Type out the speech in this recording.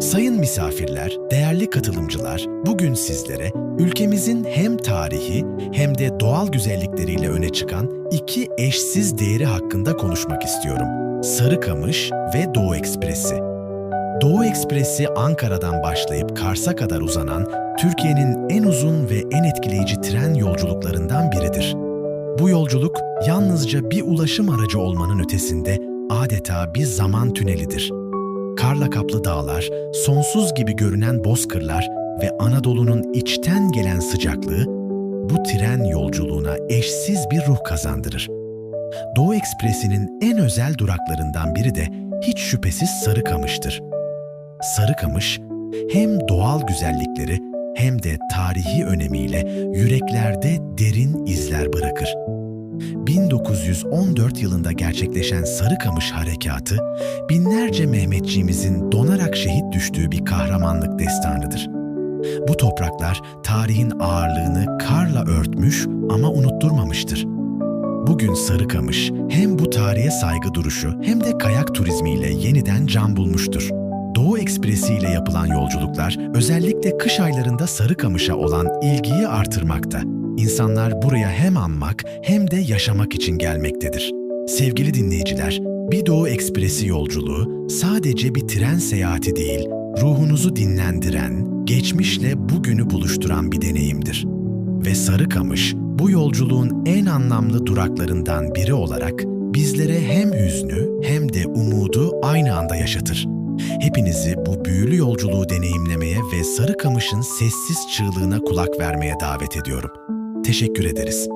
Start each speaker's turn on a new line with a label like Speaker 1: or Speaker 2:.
Speaker 1: Sayın misafirler, değerli katılımcılar, bugün sizlere ülkemizin hem tarihi hem de doğal güzellikleriyle öne çıkan iki eşsiz değeri hakkında konuşmak istiyorum. Sarıkamış ve Doğu Ekspresi. Doğu Ekspresi Ankara'dan başlayıp Kars'a kadar uzanan Türkiye'nin en uzun ve en etkileyici tren yolculuklarından biridir. Bu yolculuk yalnızca bir ulaşım aracı olmanın ötesinde adeta bir zaman tünelidir. Karla kaplı dağlar, sonsuz gibi görünen bozkırlar ve Anadolu'nun içten gelen sıcaklığı bu tren yolculuğuna eşsiz bir ruh kazandırır. Doğu Ekspresi'nin en özel duraklarından biri de hiç şüphesiz Sarıkamış'tır. Sarıkamış hem doğal güzellikleri hem de tarihi önemiyle yüreklerde derin izler bırakır. 1914 yılında gerçekleşen Sarıkamış Harekatı, binlerce Mehmetçiğimizin donarak şehit düştüğü bir kahramanlık destanıdır. Bu topraklar tarihin ağırlığını karla örtmüş ama unutturmamıştır. Bugün Sarıkamış hem bu tarihe saygı duruşu hem de kayak turizmiyle yeniden can bulmuştur. Doğu Ekspresi ile yapılan yolculuklar özellikle kış aylarında Sarıkamış'a olan ilgiyi artırmakta. İnsanlar buraya hem anmak hem de yaşamak için gelmektedir. Sevgili dinleyiciler, bir Doğu Ekspresi yolculuğu sadece bir tren seyahati değil, ruhunuzu dinlendiren, geçmişle bugünü buluşturan bir deneyimdir. Ve Sarıkamış bu yolculuğun en anlamlı duraklarından biri olarak bizlere hem hüznü hem de umudu aynı anda yaşatır. Hepinizi bu büyülü yolculuğu deneyimlemeye ve Sarıkamış'ın sessiz çığlığına kulak vermeye davet ediyorum. Teşekkür ederiz.